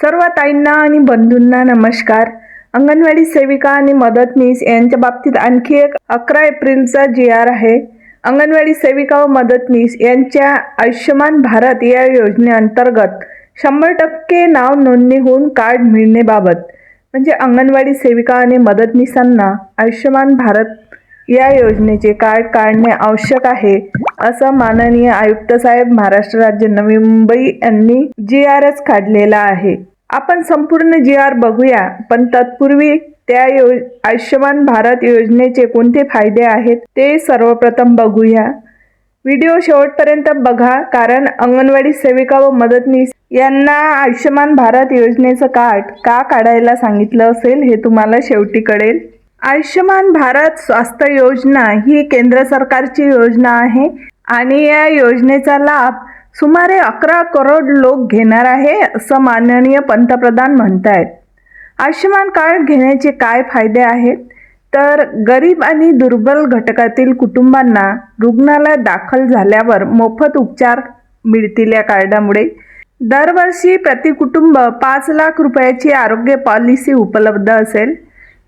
सर्व ताईंना आणि बंधूंना नमस्कार. अंगणवाडी सेविका आणि मदतनीस यांच्या बाबतीत आणखी एक अकरा एप्रिलचा जी आर आहे. अंगणवाडी सेविका व मदतनीस यांच्या आयुष्यमान भारत या योजनेअंतर्गत शंभर टक्के नाव नोंदणी होऊन कार्ड मिळणेबाबत म्हणजे अंगणवाडी सेविका आणि मदतनीसांना आयुष्यमान भारत या योजनेचे कार्ड काढणे आवश्यक आहे असं माननीय आयुक्त साहेब महाराष्ट्र राज्य नवी मुंबई यांनी जी आर एस काढलेला आहे. आपण संपूर्ण जी आर बघूया पण तत्पूर्वी त्या यो आयुष्यमान भारत योजनेचे कोणते फायदे आहेत ते सर्वप्रथम बघूया. व्हिडिओ शेवटपर्यंत बघा कारण अंगणवाडी सेविका व मदतनीस यांना आयुष्यमान भारत योजनेचं कार्ड का काढायला सांगितलं असेल हे तुम्हाला शेवटी कळेल. आयुष्यमान भारत स्वास्थ्य योजना ही केंद्र सरकारची योजना आहे आणि या योजनेचा लाभ सुमारे अकरा करोड लोक घेणार आहे असं माननीय पंतप्रधान म्हणतायत. आयुष्यमान कार्ड घेण्याचे काय फायदे आहेत? तर गरीब आणि दुर्बल घटकातील कुटुंबांना रुग्णालयात दाखल झाल्यावर मोफत उपचार मिळतील या कार्डामुळे. दरवर्षी प्रति कुटुंब पाच लाख रुपयाची आरोग्य पॉलिसी उपलब्ध असेल.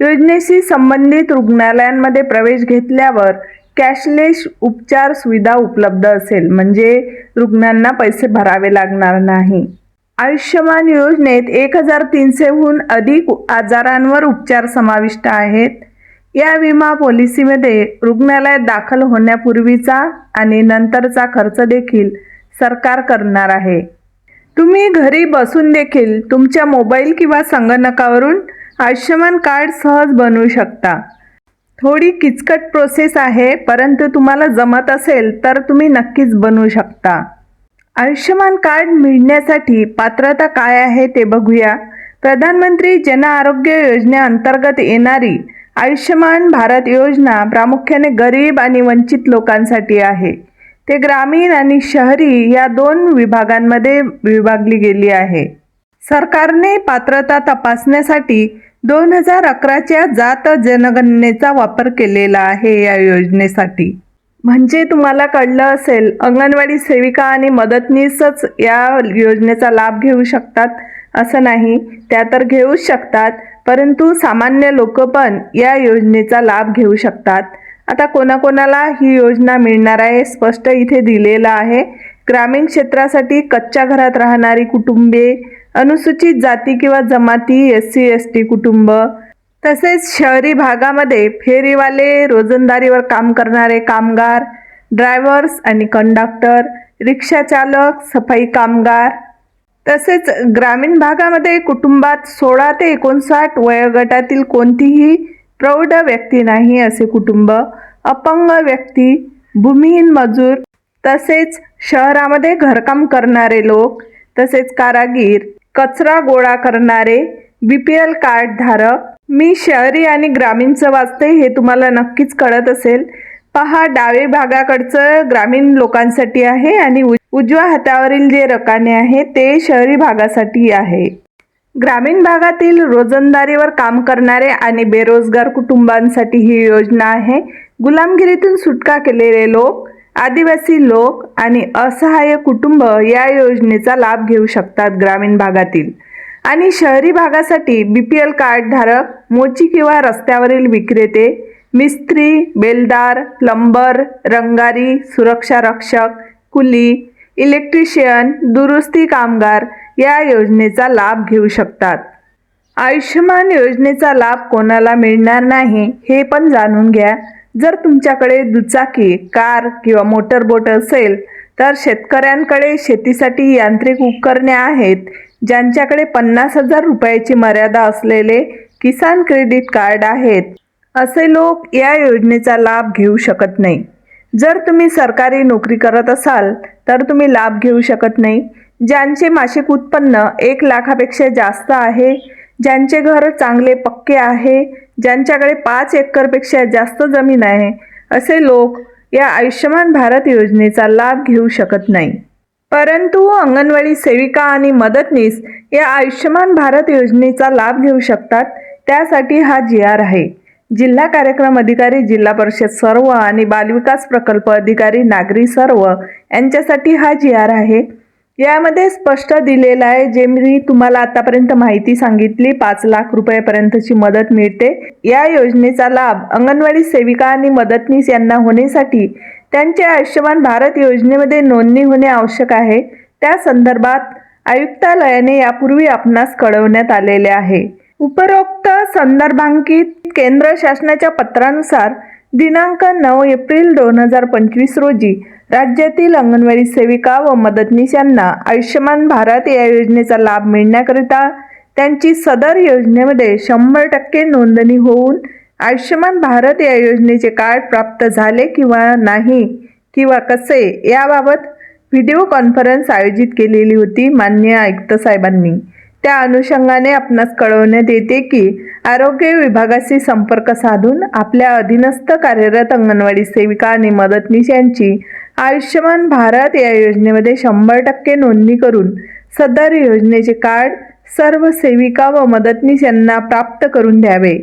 योजनेशी संबंधित रुग्णालयांमध्ये प्रवेश घेतल्यावर कॅशलेस उपचार सुविधा उपलब्ध असेल म्हणजे रुग्णांना पैसे भरावे लागणार नाही. आयुष्यमान योजनेत एक हजार तीनशेहून अधिक आजारांवर उपचार समाविष्ट आहेत. या विमा पॉलिसीमध्ये रुग्णालयात दाखल होण्यापूर्वीचा आणि नंतरचा खर्च देखील सरकार करणार आहे. तुम्ही घरी बसून देखील तुमच्या मोबाईल किंवा संगणकावरून आयुष्यमान कार्ड सहज बनवू शकता. थोडी किचकट प्रोसेस आहे परंतु तुम्हाला जमत असेल तर तुम्ही नक्कीच बनवू शकता. आयुष्यमान कार्ड मिळण्यासाठी पात्रता काय आहे ते बघूया. प्रधानमंत्री जन आरोग्य योजनेअंतर्गत येणारी आयुष्यमान भारत योजना प्रामुख्याने गरीब आणि वंचित लोकांसाठी आहे. ते ग्रामीण आणि शहरी या दोन विभागांमध्ये विभागली गेली आहे. सरकारने पात्रता तपासण्यासाठी दोन हजार अकराच्या जात जनगणनेचा वापर केलेला आहे या योजनेसाठी. म्हणजे तुम्हाला कळलं असेल अंगणवाडी सेविका आणि मदतनीसच या योजनेचा लाभ घेऊ शकतात असं नाही. त्या तर घेऊच शकतात परंतु सामान्य लोक पण या योजनेचा लाभ घेऊ शकतात. आता कोणाकोणाला ही योजना मिळणार आहे स्पष्ट इथे दिलेलं आहे. ग्रामीण क्षेत्रासाठी कच्च्या घरात राहणारी कुटुंबे अनुसूचित जाती किंवा जमाती एस सी एस टी कुटुंब तसेच शहरी भागामध्ये फेरीवाले रोजंदारीवर काम करणारे कामगार ड्रायव्हर्स आणि कंडक्टर रिक्षाचालक सफाई कामगार तसेच ग्रामीण भागामध्ये कुटुंबात सोळा ते एकोणसाठ वयोगटातील कोणतीही प्रौढ व्यक्ती नाही असे कुटुंब अपंग व्यक्ती भूमिहीन मजूर तसेच शहरामध्ये घरकाम करणारे लोक तसेच कारागीर कचरा गोळा करणारे बी पी एल कार्डधारक मी शहरी आणि ग्रामीणचं वाचते हे तुम्हाला नक्कीच कळत असेल. पहा डावे भागाकडचं ग्रामीण लोकांसाठी आहे आणि उज- उजव्या हातावरील जे रकाने आहे ते शहरी भागासाठी आहे. ग्रामीण भागातील रोजंदारीवर काम करणारे आणि बेरोजगार कुटुंबांसाठी ही योजना आहे. गुलामगिरीतून सुटका केलेले लोक आदिवासी लोक आणि असहाय्य कुटुंब या योजनेचा लाभ घेऊ शकतात ग्रामीण भागातील. आणि शहरी भागासाठी बी पी एल कार्डधारक मोची किंवा रस्त्यावरील विक्रेते मिस्त्री बेलदार प्लंबर रंगारी सुरक्षा रक्षक कुली इलेक्ट्रिशियन दुरुस्ती कामगार या योजनेचा लाभ घेऊ शकतात. आयुष्यमान योजनेचा लाभ कोणाला मिळणार नाही हे पण जाणून घ्या. जर तुमच्याकडे दुचाकी कार किंवा मोटरबोट असेल तर शेतकऱ्यांकडे शेतीसाठी यांत्रिक उपकरणे आहेत ज्यांच्याकडे पन्नास हजार रुपयाची मर्यादा असलेले किसान क्रेडिट कार्ड आहेत. असे लोक या योजनेचा लाभ घेऊ शकत नाही. जर तुम्ही सरकारी नोकरी करत असाल तर तुम्ही लाभ घेऊ शकत नाही. ज्यांचे मासिक उत्पन्न एक लाखापेक्षा जास्त आहे ज्यांचे घर चांगले पक्के आहे ज्यांच्याकडे पाच एकरपेक्षा जास्त जमीन आहे असे लोक या आयुष्यमान भारत योजनेचा लाभ घेऊ शकत नाही. परंतु अंगणवाडी सेविका आणि मदतनीस या आयुष्यमान भारत योजनेचा लाभ घेऊ शकतात त्यासाठी हा जी आर आहे. जिल्हा कार्यक्रम अधिकारी जिल्हा परिषद सर्व आणि बालविकास प्रकल्प अधिकारी नागरी सर्व यांच्यासाठी हा जी आर आहे. यामध्ये स्पष्ट दिलेलं आहे जे मी तुम्हाला आतापर्यंत माहिती सांगितली पाच लाख रुपयापर्यंतची मदत मिळते. या योजनेचा लाभ अंगणवाडी सेविका आणि मदतनीस यांना होण्यासाठी त्यांचे आयुष्यमान भारत योजनेमध्ये नोंदणी होणे आवश्यक आहे. त्या संदर्भात आयुक्तालयाने यापूर्वी आपणास कळवण्यात आलेले आहे. उपरोक्त संदर्भांकित केंद्र शासनाच्या पत्रानुसार दिनांक नऊ एप्रिल दोन हजार पंचवीस रोजी राज्यातील अंगणवाडी सेविका व मदतनीस यांना आयुष्यमान भारत या योजनेचा लाभ मिळण्याकरिता त्यांची सदर योजनेमध्ये शंभर टक्के नोंदणी होऊन आयुष्यमान भारत या योजनेचे कार्ड प्राप्त झाले किंवा नाही किंवा कसे याबाबत व्हिडिओ कॉन्फरन्स आयोजित केलेली होती मान्य आयुक्त साहेबांनी. त्या अनुषंगाने आपणास कळवण्यात येते की आरोग्य विभागाशी संपर्क साधून आपल्या अधीनस्थ कार्यरत अंगणवाडी सेविका आणि मदतनीस यांची आयुष्यमान भारत या योजनेमध्ये शंभर टक्के नोंदणी करून सदर योजनेचे कार्ड सर्व सेविका व मदतनीस यांना प्राप्त करून द्यावे.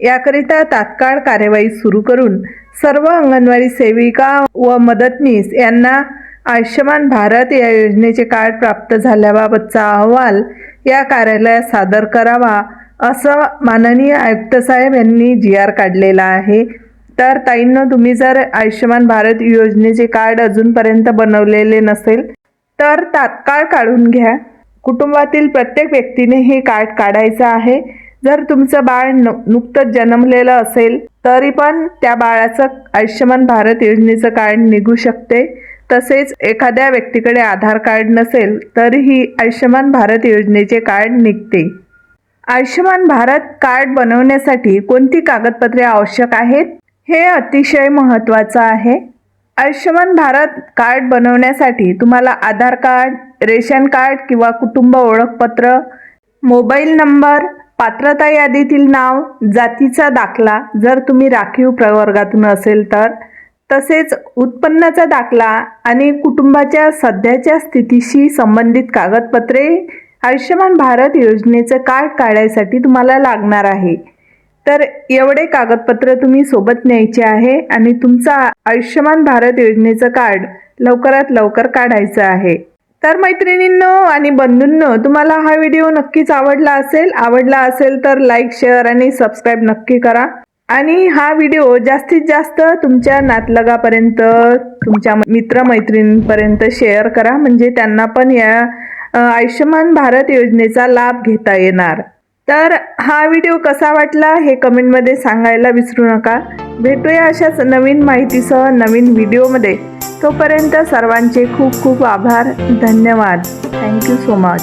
याकरिता तात्काळ कार्यवाही सुरू करून सर्व अंगणवाडी सेविका व मदतनीस यांना आयुष्यमान भारत या योजनेचे कार्ड प्राप्त झाल्याबाबतचा अहवाल या कार्यालयात सादर करावा असं माननीय आयुक्त साहेब यांनी जी आर काढलेला आहे. तर ताईंनो तुम्ही जर आयुष्यमान भारत योजनेचे कार्ड अजूनपर्यंत बनवलेले नसेल तर तात्काळ काढून घ्या. कुटुंबातील प्रत्येक व्यक्तीने हे कार्ड काढायचं आहे. जर तुमचं बाळ नुकतंच जन्मलेलं असेल तरी पण त्या बाळाचं आयुष्यमान भारत योजनेचं कार्ड निघू शकते. तसेच एखाद्या व्यक्तीकडे आधार कार्ड नसेल तरीही आयुष्यमान भारत योजनेचे कार्ड निघते. आयुष्यमान भारत कार्ड बनवण्यासाठी कोणती कागदपत्रे आवश्यक आहेत? हे अतिशय महत्त्वाचं आहे. आयुष्यमान भारत कार्ड बनवण्यासाठी तुम्हाला आधार कार्ड रेशन कार्ड किंवा कुटुंब ओळखपत्र मोबाईल नंबर पात्रता यादीतील नाव जातीचा दाखला जर तुम्ही राखीव प्रवर्गातून असेल तर तसेच उत्पन्नाचा दाखला आणि कुटुंबाच्या सध्याच्या स्थितीशी संबंधित कागदपत्रे आयुष्यमान भारत योजनेचं कार्ड काढायसाठी तुम्हाला लागणार आहे. तर एवढे कागदपत्र तुम्ही सोबत न्यायचे आहे आणि तुमचा आयुष्यमान भारत योजनेचं कार्ड लवकरात लवकर काढायचं आहे. तर मैत्रिणींनो आणि बंधूंनो तुम्हाला हा व्हिडिओ नक्कीच आवडला असेल. आवडला असेल तर लाईक शेअर आणि सबस्क्राईब नक्की करा. आणि हा व्हिडिओ जास्तीत जास्त तुमच्या नातलगापर्यंत तुमच्या मित्रमैत्रिणींपर्यंत शेअर करा. म्हणजे त्यांना पण या आयुष्यमान भारत योजनेचा लाभ घेता येणार. तर हा व्हिडिओ कसा वाटला हे कमेंटमध्ये सांगायला विसरू नका. भेटूया अशाच नवीन माहितीसह नवीन व्हिडिओमध्ये. तोपर्यंत सर्वांचे खूप खूप आभार. धन्यवाद. Thank you so much